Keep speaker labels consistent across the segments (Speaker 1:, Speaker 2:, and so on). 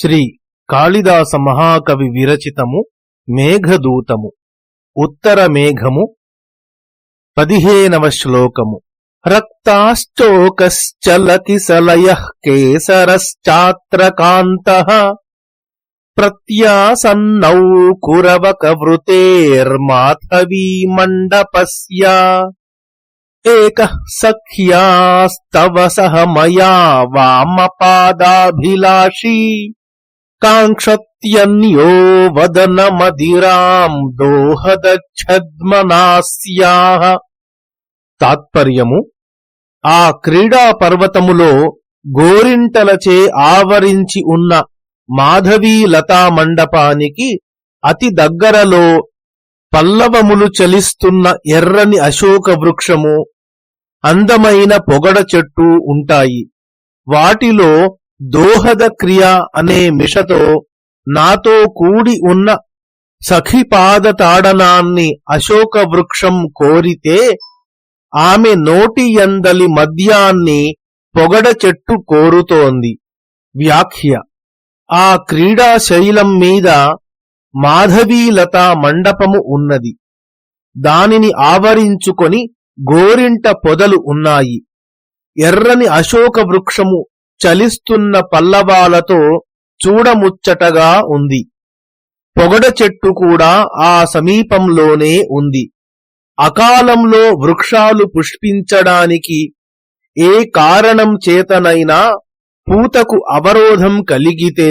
Speaker 1: శ్రీ కాళిదాస మహాకవి విరచితము మేఘదూతము ఉత్తర మేఘము పదిహేనవ శ్లోకము. రక్తాశ్చోకశ్చలతి సలయ కేసరశ్చాత్ర కాంత ప్రత్యాసన్నౌ కురవక వృతేర్మాధవీ మండపస్య. ఏక సఖ్యాస్తవ సహ మయా వామపాదాభిలాషీ. కాంక్షత్యన్యో వదనమదిరాం దోహదఛద్మనాస్యాః తాత్పర్యము ఆ క్రీడా పర్వతములో గోరింటలచే ఆవరించి ఉన్న మాధవీ లతా మండపానికి అతి దగ్గరలో పల్లవములు చలిస్తున్న ఎర్రని అశోక వృక్షము అందమైన పొగడ చెట్టు ఉంటాయి. వాటిలో దోహద క్రియ అనే మిషతో నాతో కూడి ఉన్న సఖిపాద తాడనాన్ని అశోక వృక్షం కోరితే ఆమె నోటి ఎందలి మద్యాన్ని పొగడ చెట్టు కోరుతోంది. వ్యాఖ్య. ఆ క్రీడా శైలం మీద మాధవీలత మండపము ఉన్నది. దానిని ఆవరించుకొని గోరింట పొదలు ఉన్నాయి. ఎర్రని అశోక వృక్షము చలిస్తున్న పల్లవాలతో చూడముచ్చటగా ఉంది. పొగడ చెట్టు కూడా ఆ సమీపంలోనే ఉంది. అకాలంలో వృక్షాలు పుష్పించడానికి ఏ కారణం చేతనైనా పూతకు అవరోధం కలిగితే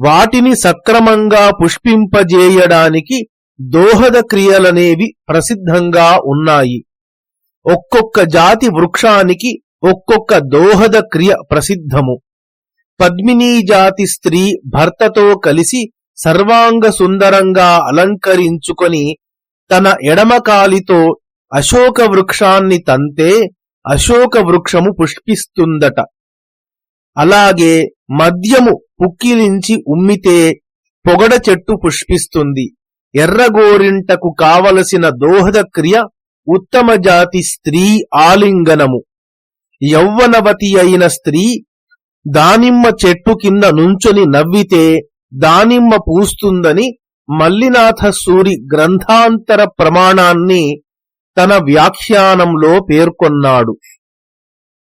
Speaker 1: వాటిని సక్రమంగా పుష్పింపజేయడానికి దోహద క్రియలనేవి ప్రసిద్ధంగా ఉన్నాయి. ఒక్కొక్క జాతి వృక్షానికి ఒక్కొక్క దోహద క్రియ ప్రసిద్ధము. పద్మినీ జాతి స్త్రీ భర్తతో కలిసి సర్వాంగ సుందరంగా అలంకరించుకొని తన ఎడమకాలితో అశోక వృక్షాన్ని తంతే అశోక వృక్షము పుష్పిస్తుందట. అలాగే మద్యము పుక్కిలించి ఉమ్మితే పొగడ చెట్టు పుష్పిస్తుంది. ఎర్రగోరింటకు కావలసిన దోహద క్రియ ఉత్తమ జాతి స్త్రీ ఆలింగనము. యౌవనవతి అయిన స్త్రీ దానిమ్మ చెట్టు కింద నుంచొని నవ్వితే దానిమ్మ పూస్తుందని మల్లినాథ సూరి గ్రంథాంతర ప్రమాణాన్ని తన వ్యాఖ్యానంలో పేర్కొన్నాడు.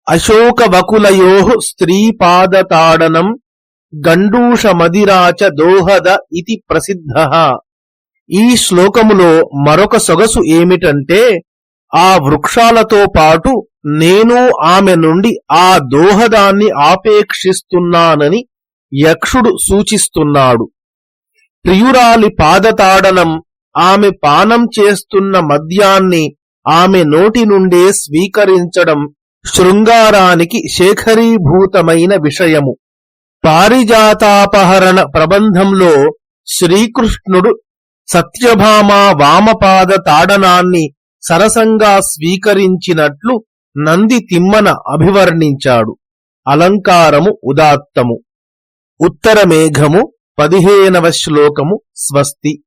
Speaker 1: అశోకవకులయో స్త్రీపాదతాడనం గండూషమదిరాచ దోహద ఇది ప్రసిద్ధ. ఈ శ్లోకములో మరొక సొగసు ఏమిటంటే ఆ వృక్షాలతో పాటు నేను ఆమె నుండి ఆ దోహదాన్ని ఆపేక్షిస్తున్నానని యక్షుడు సూచిస్తున్నాడు. ప్రియురాలి పాదతాడనం ఆమె పానం చేస్తున్న మద్యాన్ని ఆమె నోటి నుండే స్వీకరించడం శృంగారానికి శేఖరీభూతమైన విషయము. పారిజాతాపహరణ ప్రబంధంలో శ్రీకృష్ణుడు సత్యభామ వామపాద తాడనాన్ని సరసంగా స్వీకరించినట్లు నంది తిమ్మన అభివర్ణించాడు. అలంకారము ఉదాత్తము. ఉత్తరమేఘము పదిహేనవ శ్లోకము స్వస్తి.